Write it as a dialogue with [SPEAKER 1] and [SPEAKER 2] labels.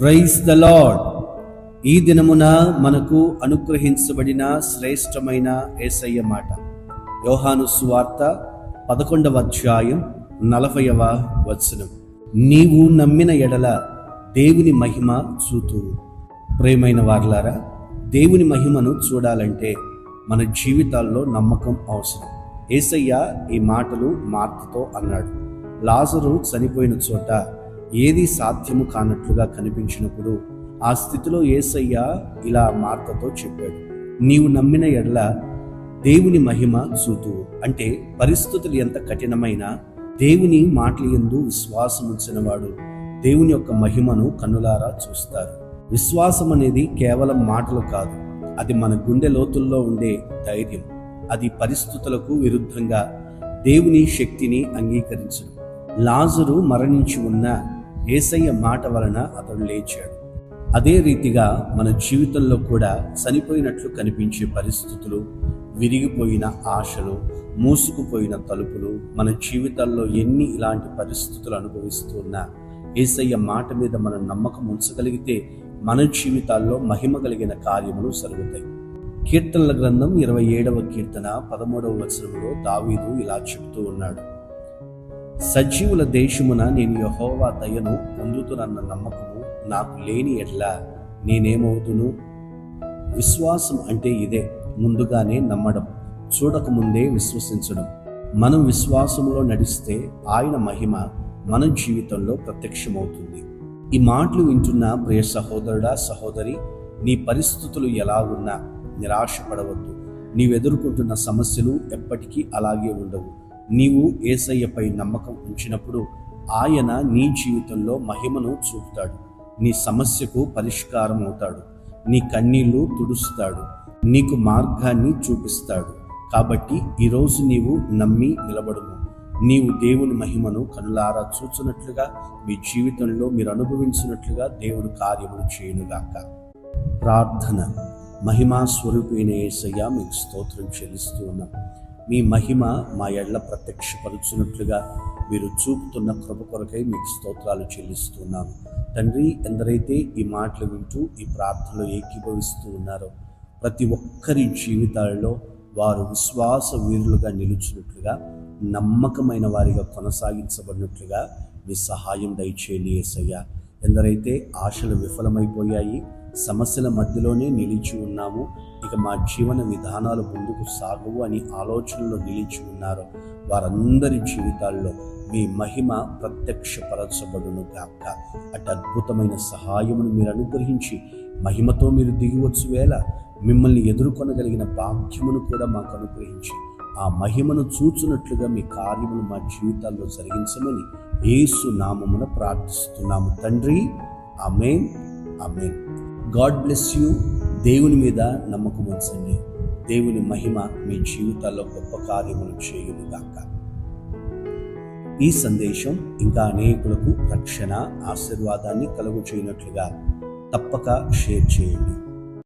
[SPEAKER 1] Praise the lord ఈ దినమున మనకు అనుగ్రహించబడిన శ్రేష్టమైన ఏసయ్య మాట. యోహాను సువార్త పదకొండవ అధ్యాయం నలభైవ వచనం. నీవు నమ్మిన ఎడల దేవుని మహిమ చూతురు ప్రేమైన వార్లారా దేవుని మహిమను చూడాలంటే మన జీవితాల్లో నమ్మకం అవసరం. ఏసయ్య ఈ మాటలు మార్తతో అన్నాడు. లాజరు చనిపోయిన చోట ఏది సాధ్యము కానట్లుగా కనిపించినప్పుడు ఆ స్థితిలో ఏసయ్య ఇలా మార్తతో చెప్పాడు. నీవు నమ్మిన ఎడల దేవుని మహిమ చూతువు అంటే పరిస్థితులు ఎంత కఠినమైనా దేవుని మాటలు ఎందు విశ్వాసం దేవుని యొక్క మహిమను కన్నులారా చూస్తారు. విశ్వాసం అనేది కేవలం మాటలు కాదు అది మన గుండె లోతుల్లో ఉండే ధైర్యం. అది పరిస్థితులకు విరుద్ధంగా దేవుని శక్తిని అంగీకరించడం. లాజరు మరణించి ఉన్న ఏసయ్య మాట వలన అతడు లేచాడు. అదే రీతిగా మన జీవితంలో కూడా చనిపోయినట్లు కనిపించే పరిస్థితులు విరిగిపోయిన ఆశలు మూసుకుపోయిన తలుపులు మన జీవితాల్లో ఎన్ని ఇలాంటి పరిస్థితులు అనుభవిస్తున్నా ఏసయ్య మాట మీద మనం నమ్మకం ఉంచగలిగితే మన జీవితాల్లో మహిమ కలిగిన కార్యములు జరుగుతాయి. కీర్తనల గ్రంథం ఇరవై ఏడవ కీర్తన పదమూడవ వచనంలో దావీదు ఇలా చెప్తూ ఉన్నాడు. సజీవుల దేశమున నేను యహోవా దయను పొందుతునన్న నమ్మకము నాకు లేని ఎట్లా నేనేమవుతును? విశ్వాసం అంటే ఇదే ముందుగానే నమ్మడం చూడకముందే విశ్వసించడం. మనం విశ్వాసంలో నడిస్తే ఆయన మహిమ మన జీవితంలో ప్రత్యక్షమవుతుంది. ఈ మాటలు వింటున్న ప్రియ సహోదరుడా సహోదరి నీ పరిస్థితులు ఎలా ఉన్నా నిరాశపడవద్దు. నీవెదుర్కొంటున్న సమస్యలు ఎప్పటికీ అలాగే ఉండవు. నీవు ఏసయ్యపై నమ్మకం ఉంచినప్పుడు ఆయన నీ జీవితంలో మహిమను చూపుతాడు. నీ సమస్యకు పరిష్కారం అవుతాడు నీ కన్నీళ్ళు తుడుస్తాడు. నీకు మార్గాన్ని చూపిస్తాడు. కాబట్టి ఈరోజు నీవు నమ్మి నిలబడుము. నీవు దేవుని మహిమను కనులారా చూచినట్లుగా మీ జీవితంలో మీరు అనుభవించినట్లుగా దేవుడు కార్యములు చేయనుగాక. ప్రార్థన. మహిమా స్వరూపైన ఏసయ్య మీకు స్తోత్రం చెల్లిస్తూ ఉన్నాం. మీ మహిమ మా ఎడ్ల ప్రత్యక్షపరుచున్నట్లుగా మీరు చూపుతున్న కృప కొరకై మీకు స్తోత్రాలు చెల్లిస్తున్నాను తండ్రి ఎందరైతే ఈ మాటలు వింటూ ఈ ప్రార్థనలో ఏకీభవిస్తూ ఉన్నారో ప్రతి ఒక్కరి జీవితాలలో వారు విశ్వాస వీరులుగా నిలుచున్నట్లుగా నమ్మకమైన వారిగా కొనసాగించబడినట్లుగా మీ సహాయం దయచేయండి ఏసయ్య ఎందరైతే ఆశలు విఫలమైపోయాయి సమస్యల మధ్యలోనే నిలిచి ఉన్నాము. ఇక మా జీవన విధానాలు ముందుకు సాగవు అని ఆలోచనలో నిలిచి ఉన్నారు. వారందరి జీవితాల్లో మీ మహిమ ప్రత్యక్షపరచబడును కాక అటు అద్భుతమైన సహాయమును మీరు అనుగ్రహించి మహిమతో మీరు దిగివచ్చు వేళ మిమ్మల్ని ఎదుర్కొనగలిగిన భాగ్యమును కూడా మాకు అనుగ్రహించి ఆ మహిమను చూచినట్లుగా మీ కార్యములు మా జీవితాల్లో జరిగించమని ఏసు నామమున ప్రార్థిస్తున్నాము. తండ్రి amen amen God bless you దేవుని మీద నమ్మకం ఉంచండి. దేవుని మహిమ మీ జీవితాల్లో గొప్ప కార్యములు కాక ఈ సందేశం ఇంకా అనేకులకు రక్షణ ఆశీర్వాదాన్ని కలుగు చేయనట్లుగా తప్పక షేర్ చేయండి.